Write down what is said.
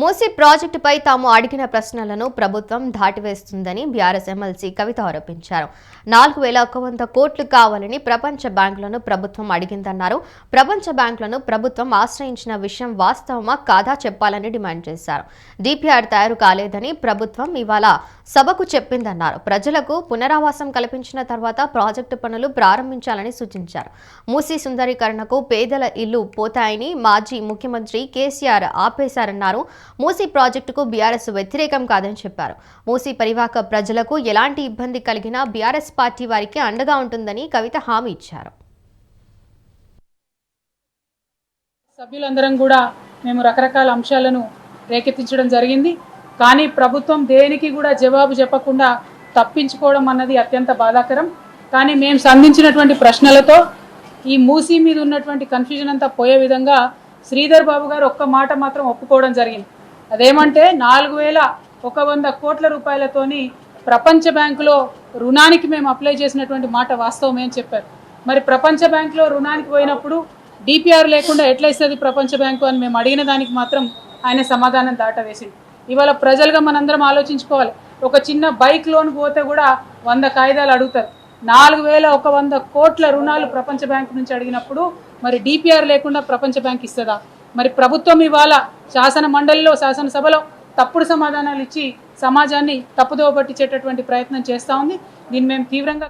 మూసీ ప్రాజెక్టుపై తాము అడిగిన ప్రశ్నలను ప్రభుత్వం దాటివేస్తుందని బీఆర్ఎస్ ఎమ్మెల్సీ కవిత ఆరోపించారు. నాలుగు వేల ఒక వంద కోట్లు కావాలని ప్రపంచ బ్యాంకులను ప్రభుత్వం అడిగిందన్నారు. ప్రపంచ బ్యాంకులను ప్రభుత్వం ఆశ్రయించిన విషయం వాస్తవమా కాదా చెప్పాలని డిమాండ్ చేశారు. డిపిఆర్ తయారు కాలేదని ప్రభుత్వం ఇవాళ సభకు చెప్పిందన్నారు. ప్రజలకు పునరావాసం కల్పించిన తర్వాత ప్రాజెక్టు పనులు ప్రారంభించాలని సూచించారు. మూసీ సుందరీకరణకు పేదల ఇల్లు పోతాయని మాజీ ముఖ్యమంత్రి కేసీఆర్ ఆపేశారన్నారు. మూసీ ప్రాజెక్టుకు బీఆర్ఎస్ వ్యతిరేకం కాదని చెప్పారు. మూసీ పరివాహక ప్రజలకు ఎలాంటి ఇబ్బంది కలిగినా బీఆర్ఎస్ పార్టీ వారికి అండగా ఉంటుందని కవిత హామీ ఇచ్చారు. సభ్యులందరం కూడా మేము రకరకాల అంశాలను రేకెత్తించడం జరిగింది. కానీ ప్రభుత్వం దేనికి కూడా జవాబు చెప్పకుండా తప్పించుకోవడం అన్నది అత్యంత బాధాకరం. కానీ మేము సంధించినటువంటి ప్రశ్నలతో ఈ మూసీ మీద ఉన్నటువంటి కన్ఫ్యూజన్ అంతా పోయే విధంగా శ్రీధర్ బాబు గారు ఒక్క మాట మాత్రం ఒప్పుకోవడం జరిగింది. అదేమంటే నాలుగు వేల ఒక వంద కోట్ల రూపాయలతోని ప్రపంచ బ్యాంకులో రుణానికి మేము అప్లై చేసినటువంటి మాట వాస్తవమే అని చెప్పారు. మరి ప్రపంచ బ్యాంకులో రుణానికి పోయినప్పుడు డిపిఆర్ లేకుండా ఎట్లా ఇస్తుంది ప్రపంచ బ్యాంకు అని మేము అడిగిన దానికి మాత్రం ఆయన సమాధానం దాటవేసింది ఇవాళ ప్రజలుగా మనందరం ఆలోచించుకోవాలి. ఒక చిన్న బైక్ లోన్ పోతే కూడా వంద కాయిదాలు అడుగుతారు. నాలుగు వేల ఒక వంద కోట్ల రుణాలు ప్రపంచ బ్యాంకు నుంచి అడిగినప్పుడు మరి డిపిఆర్ లేకుండా ప్రపంచ బ్యాంక్ ఇస్తుందా? మరి ప్రభుత్వం ఇవాళ శాసన మండలిలో శాసనసభలో తప్పుడు సమాధానాలు ఇచ్చి సమాజాన్ని తప్పుదోవ పట్టించేటటువంటి ప్రయత్నం చేస్తూ ఉంది. దీన్ని మేము తీవ్రంగా